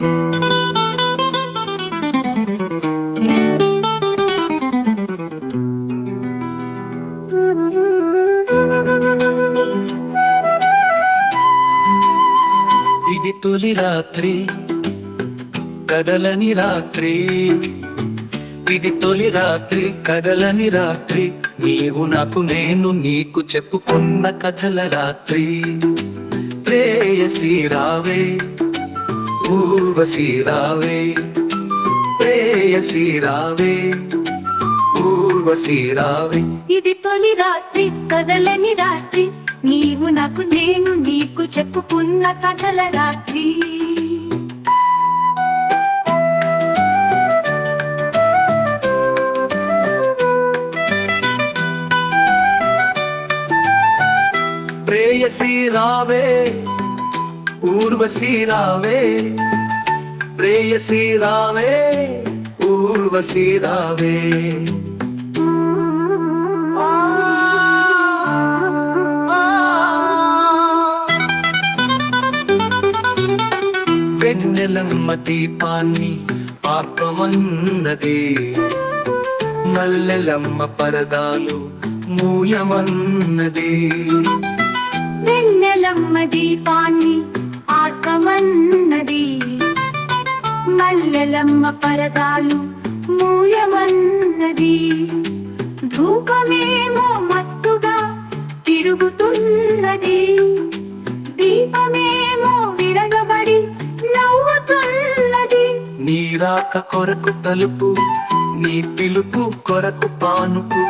ఇది తొలి రాత్రి కదలని రాత్రి. ఇది తొలి రాత్రి కదలని రాత్రి. నీవు నాకు నేను నీకు చెప్పుకున్న కథల రాత్రి. ప్రేయసి రావే. ఊర్వశి రావే ప్రేయసి రావే ఊర్వశి రావే ఇది తొలి రాత్రి కదలని రాత్రి నీవు నాకు నేను నీకు చెప్పుకున్న కథల రాత్రి. ప్రేయసి రావే ఊర్వశీ రావే ప్రేయసీ రావే ఊర్వశీ రావే వెన్నెలమ్మ దీపాన్ని పాపమన్నది మల్లెలమ్మ పరదాలు మూయమన్నది. వెన్నెలమ్మ దీపాన్ని ఆకమన్నది మల్లెలమ్మ పరదాలు మూయమన్నది. ధూపమేమో మత్తుగా తిరుగుతున్నది. దీపమేమో విరగబడి నవ్వుతున్నది. నీరాక కొరకు తలుపు నీ పిలుపు కొరకు పానుపు.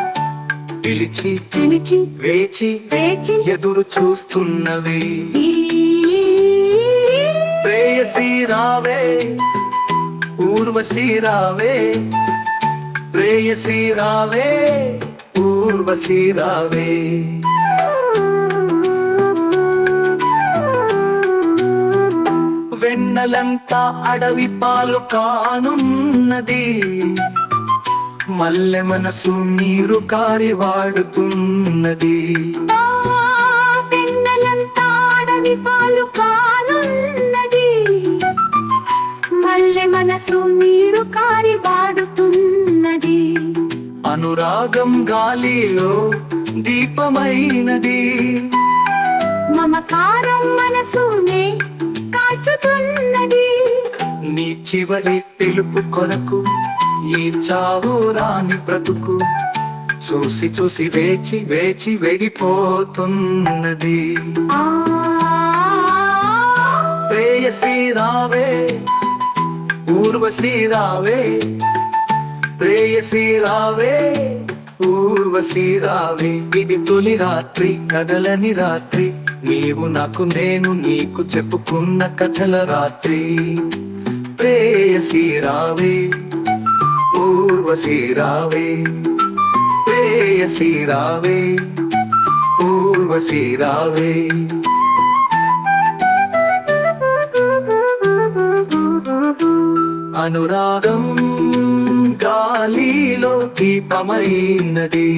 పిలిచి పిలిచి వేచి వేచి ఎదురు చూస్తున్నవి. ప్రేయసి రావే ఊర్వశి రావే ప్రేయసి రావే ఊర్వశి రావే వెన్నెలంతా అడవి పాలు కానున్నది మల్లె మనసు నీరు కారి కారి వాడుతున్నది. అనురాగం గాలిలో దీపమైనది. మమకారం మనసునే కాచుతున్నది. నీ చివరి పిలుపు కొరకు ఈ చావు రాని బ్రతుకు చూసి చూసి వేచి వేచి వెడిపోతున్నది. ప్రేయసి రావే ఊర్వశీ రావే ప్రేయసి రావే ఊర్వశీ రావే ఇది తొలి రాత్రి కదలని రాత్రి. నీవు నాకు నేను నీకు చెప్పుకున్న కథల రాత్రి. ప్రేయసి రావే ఊర్వశీ రావే ప్రేయసి రావే ఊర్వశీ రావే అనురాగం గాలిలో దీపమైనది.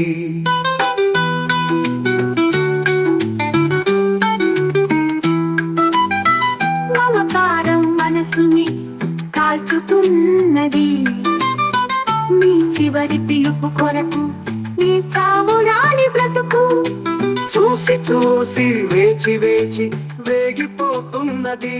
మమకారం మనసుని కాల్చుతున్నది. మీ చివరి పిలుపు కొరకు నీ చావు రాని బ్రతుకు చూసి చూసి వేచి వేచి వేగిపోతున్నది.